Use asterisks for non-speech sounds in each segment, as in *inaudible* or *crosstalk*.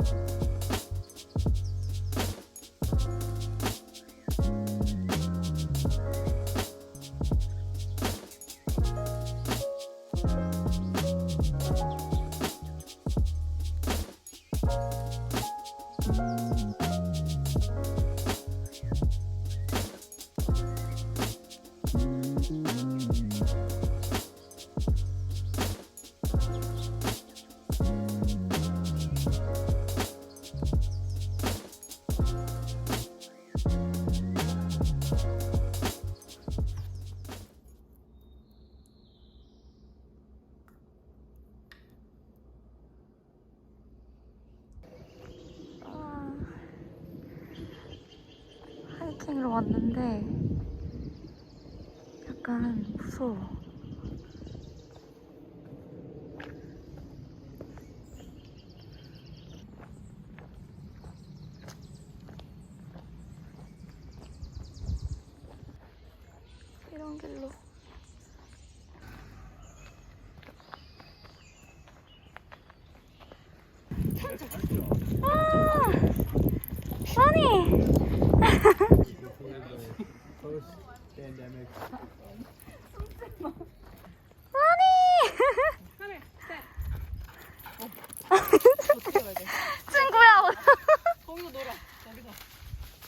아, 왔는데 약간 무서워. 이런 길로. 아, 써니. *laughs* 친구야. 거기서 놀아. 거기서.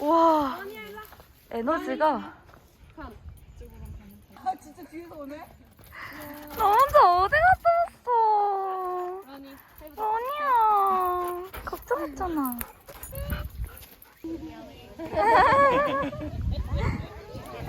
와. 에너지가 아 진짜 뒤에서 오네? 너 혼자 어디 갔다 왔어? 아니. 아니야. 걱정했잖아. *laughs*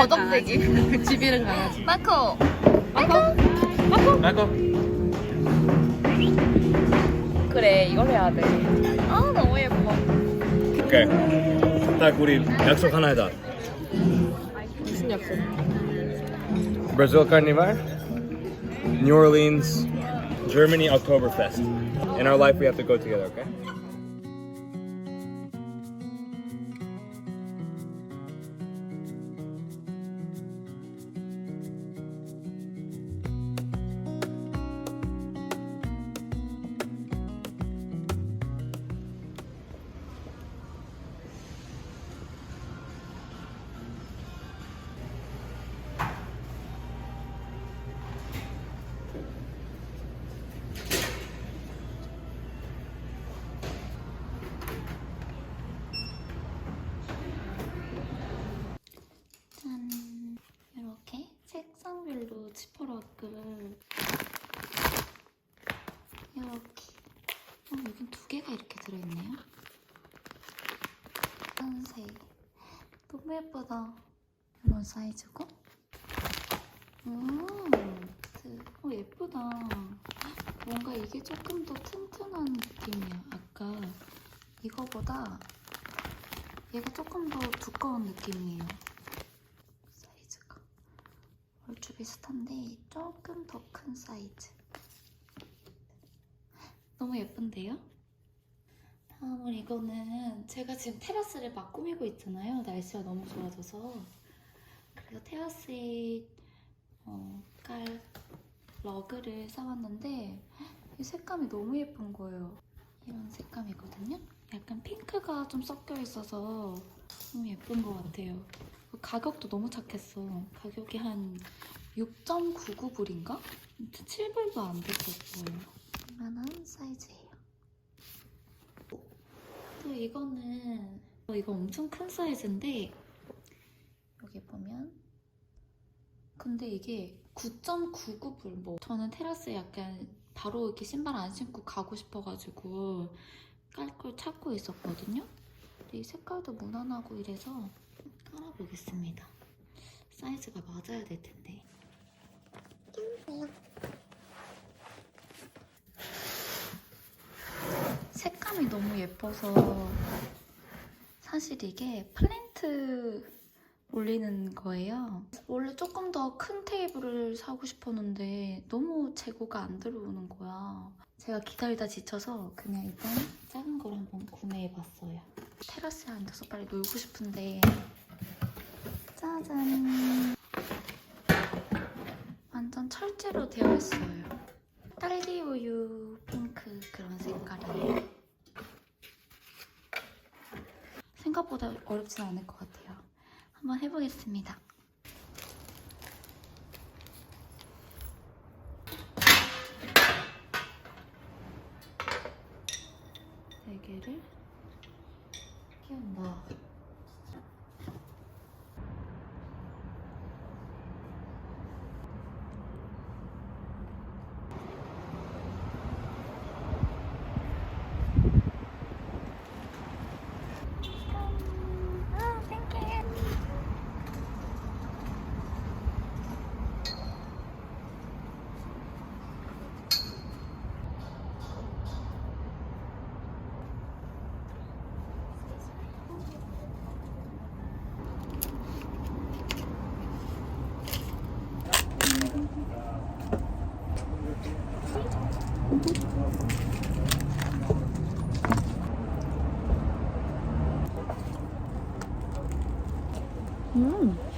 거덕대기. 집 잃은 강아지. 마코. 아까 그래, 이걸 해야 돼. 아, 너무 예뻐. 오케이 딱 우리 약속 하나 하자 무슨 약속? Brazil Carnival New Orleans Germany Oktoberfest In our life we have to go together, okay? 색상별로 지퍼락을 이렇게. 어, 여긴 두 개가 이렇게 들어있네요. 한색. 너무 예쁘다. 이런 사이즈고. 음, 드- 어, 예쁘다. 뭔가 이게 조금 더 튼튼한 느낌이야. 아까 이거보다 얘가 조금 더 두꺼운 느낌이에요. 사이즈가 얼추 비슷한데 조금 더 큰 사이즈. 너무 예쁜데요? 다음은 이거는 제가 지금 테라스를 막 꾸미고 있잖아요. 날씨가 너무 좋아져서. 그래서 테라스에 어, 깔 러그를 사왔는데 이 색감이 너무 예쁜 거예요. 이런 색감이거든요. 약간 핑크가 좀 섞여 있어서 너무 예쁜 것 같아요. 가격도 너무 착했어. 가격이 한 6.99불인가? 7불도 안 됐었어요. 이만한 사이즈예요. 또 이거는 어, 이거 엄청 큰 사이즈인데 여기 보면 근데 이게 9.99불 뭐 저는 테라스에 약간 바로 이렇게 신발 안 신고 가고 싶어가지고 깔 걸 찾고 있었거든요. 근데 이 색깔도 무난하고 이래서 깔아보겠습니다. 사이즈가 맞아야 될 텐데. 색감이 너무 예뻐서 사실 이게 플랜트 올리는 거예요. 원래 조금 더 큰 테이블을 사고 싶었는데 너무 재고가 안 들어오는 거야. 제가 기다리다 지쳐서 그냥 일단 작은 걸 한번 구매해봤어요. 테라스에 앉아서 빨리 놀고 싶은데 짜잔 철제로 되어 있어요. 딸기 우유 핑크 그런 색깔이에요. 생각보다 어렵진 않을 것 같아요. 한번 해보겠습니다. 네 개를 끼운다. 아, 땡큐. 음.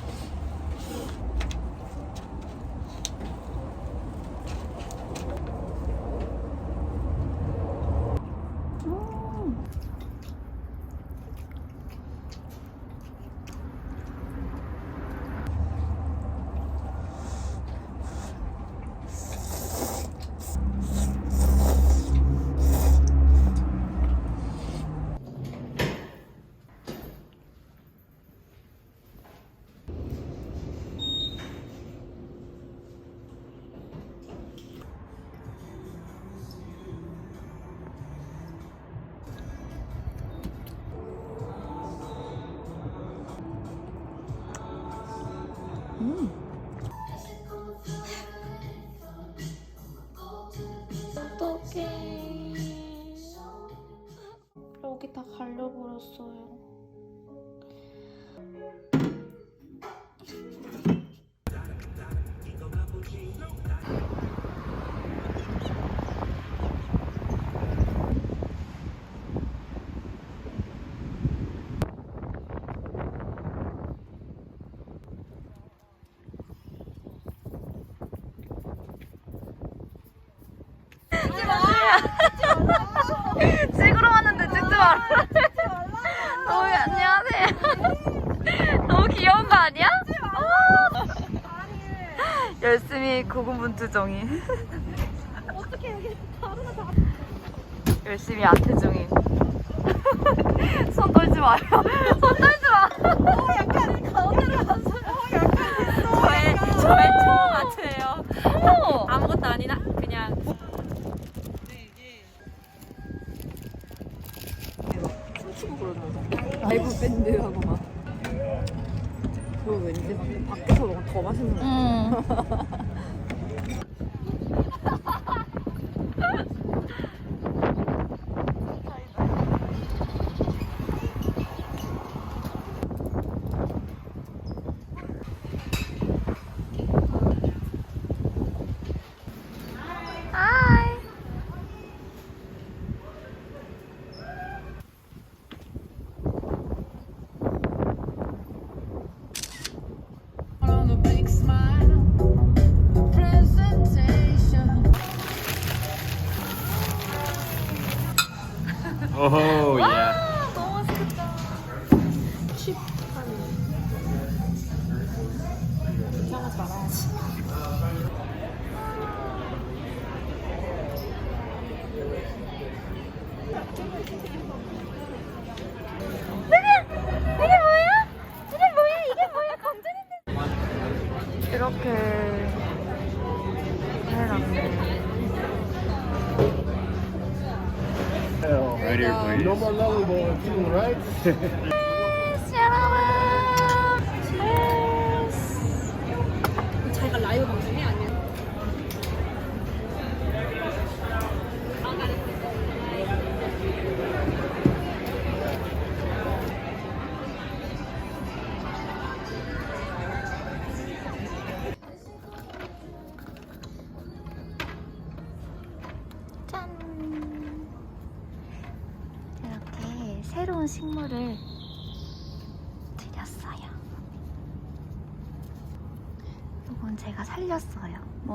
갈려버렸어요. 열심히 고군분투 중인. 열심히 아트 중인. *laughs* 손 떨지 마요. 손 떨지 마. 약간 가운데로 왔어요. 저의 저의 처음 아트예요. 아무것도 아니나 그냥. 라이브 밴드 하고 막. 그거 왠지 막 밖에서 먹으면 더 맛있는 거 음. 하 *laughs* Yeah. *laughs*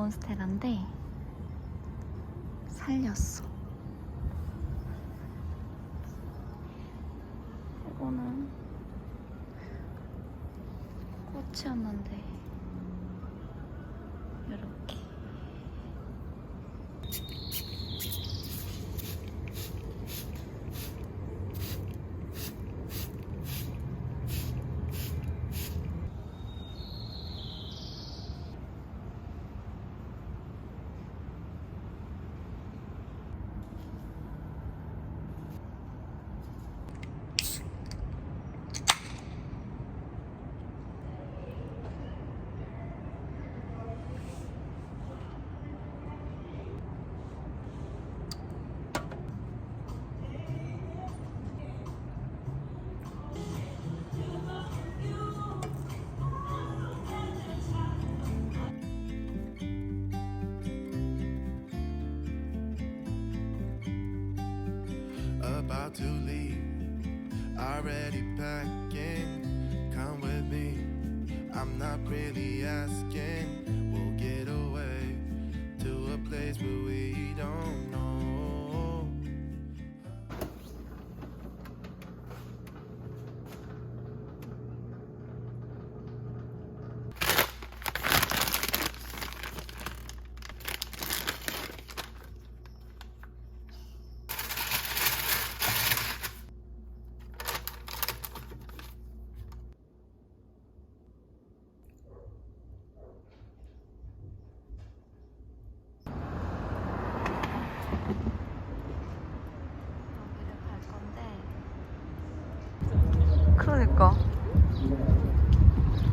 몬스테라인데 살렸어. 이거는 꽃이었는데 이렇게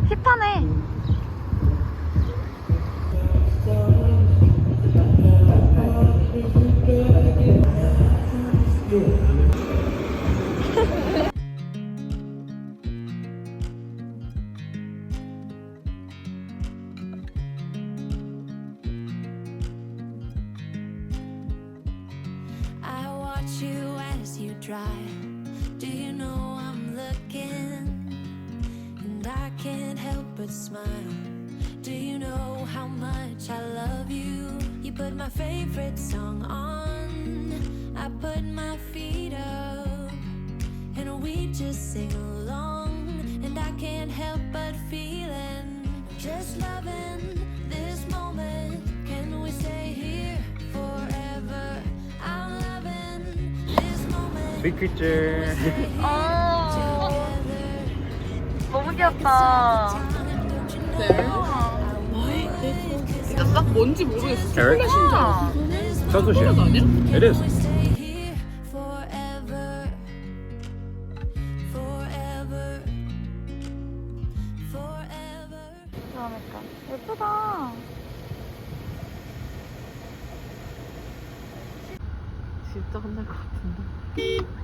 힙하네. put my favorite song on. I put my feet up. And we just sing along. And I can't help but feeling just loving this moment. Can we stay here forever? I'm loving this moment. Big picture. *laughs* 너무 귀엽다. 진 짜딱 뭔지 모르겠어. Eric? 아, forever. Forever. Forever. 그러니까 예쁘다. 진짜 혼날 것 같은데.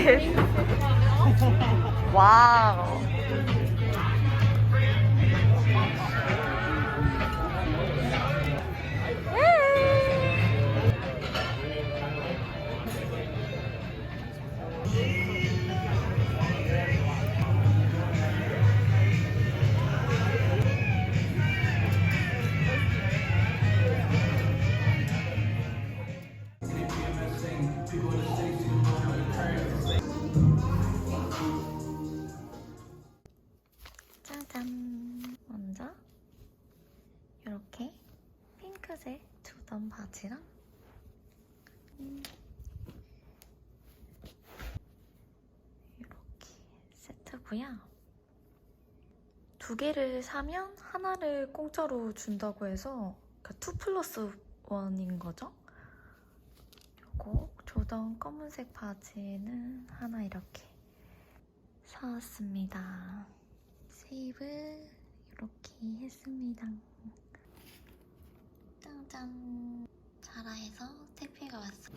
*laughs* 와우. 핑크색 두던 바지랑 음, 이렇게 세트고요. 두 개를 사면 하나를 공짜로 준다고 해서 그러니까 2 플러스 1인 거죠. 그리고 조던 검은색 바지는 하나 이렇게 사왔습니다. 세입을 이렇게 했습니다. 짠짠! 자라에서 택배가 왔어.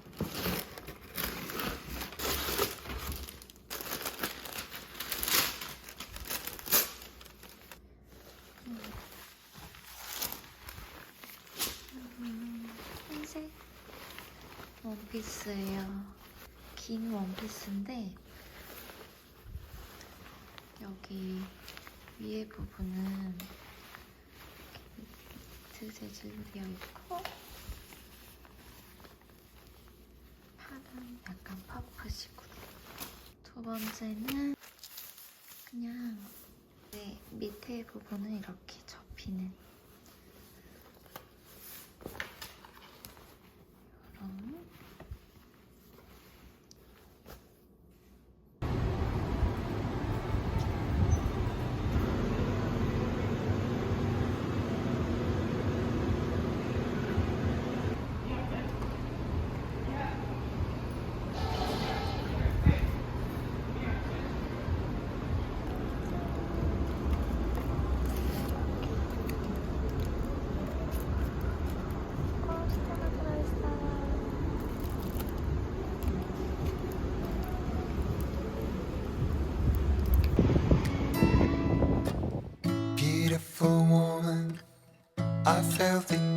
음, 흰색 원피스예요. 긴 원피스인데 여기 위에 부분은 되어 있고. 팔은 약간 퍼프시고 두 번째는 그냥 네, 밑에 부분은 이렇게 접히는 healthy